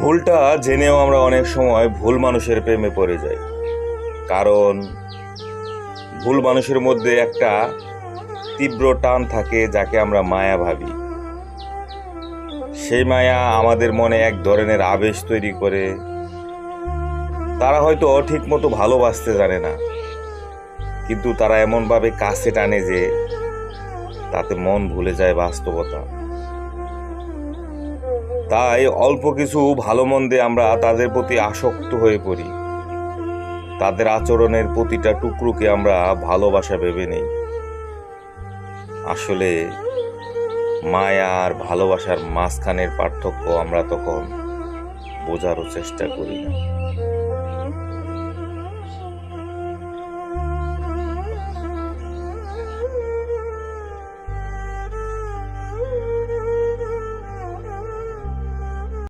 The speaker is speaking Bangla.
ভুলটা জেনেও আমরা অনেক সময় ভুল মানুষের প্রেমে পড়ে যাই। কারণ ভুল মানুষের মধ্যে একটা তীব্র টান থাকে যাকে আমরা মায়া ভাবি। সেই মায়া আমাদের মনে এক ধরনের আবেশ তৈরি করে। তারা হয়তো ঠিক মতো ভালোবাসতে জানে না। কিন্তু তারা এমনভাবে কাছে টানে যে তাতে মন ভুলে যায় বাস্তবতা। তাই অল্প কিছু ভালো মন্দে আমরা তাদের প্রতি আসক্ত হয়ে পড়ি। তাদের আচরণের প্রতিটা টুকরোকে আমরা ভালোবাসা ভেবে নেই। আসলে মায়া আর ভালোবাসার মাঝখানের পার্থক্য আমরা তখন বোঝারও চেষ্টা করি না।